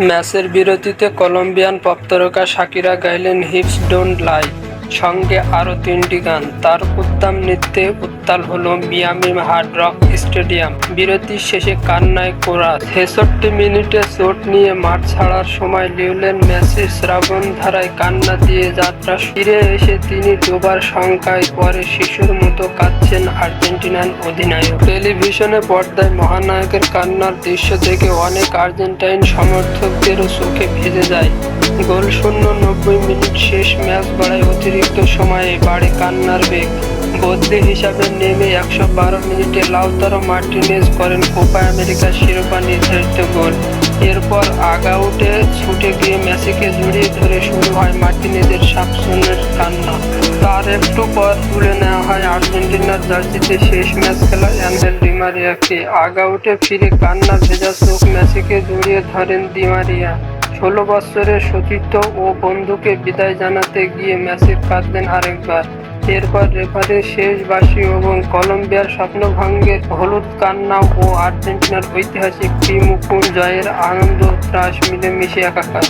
ম্যাচের বিরতিতে কলম্বিয়ান পপতারকা শাকিরা গাইলেন হিপস ডোন্ট লাই। সঙ্গে আরও তিনটি গান। তার উদ্দাম নৃত্যে উত্তাল হলো মিয়ামি হার্ড রক স্টেডিয়াম। বিরতির শেষে কান্নায় কোরাস ছেষট্টি মিনিটে চোট নিয়ে মাঠ ছাড়ার সময় লিওলেন ম্যাচের শ্রাবণ ধারায় কান্না দিয়ে যাত্রা ফিরে এসে তিনি দুবার শঙ্কায় পরে শিশুর মতো কাঁদছেন আর্জেন্টিনান অধিনায়ক। টেলিভিশনে পর্দায় মহানায়কের কান্নার দৃশ্য দেখে অনেক আর্জেন্টাইন সমর্থকদেরও চোখে ভিজে যায়। গোল শূন্য নব্বই মিনিট শেষ ম্যাচ বাড়ায় অতিরিক্ত সময়ে বাড়ে কান্নার বেগ। বদলি হিসাবে নেমে একশো বারো মিনিটে লাউতারো মার্টিনেজ করেন কোপা আমেরিকার শিরোপা নির্ধারিত গোল। এরপর আগাউটে ছুটে গিয়ে মেসিকে জড়িয়ে ধরে শুরু হয় মার্টিনেজের সাপসনের কান্না। তার একটু পর তুলে নেওয়া হয় আর্জেন্টিনার জার্সিতে শেষ ম্যাচ খেলা অ্যান্ডেল ডিমারিয়াকে আগাউটে ফিরে কান্না ভেজা চোখ মেসিকে জড়িয়ে ধরেন ডিমারিয়া ষোলো বছরের সতীর্থ ও বন্ধুকে বিদায় জানাতে গিয়ে ম্যাচের কাঁদলেন আরেকবার। এরপর রেফারের শেষ বাসি এবং কলম্বিয়ার স্বপ্নভঙ্গের হলুদ কান্না ও আর্জেন্টিনার ঐতিহাসিক টিমুকুন জয়ের আনন্দ ত্রাস মিলেমিশে একাকার।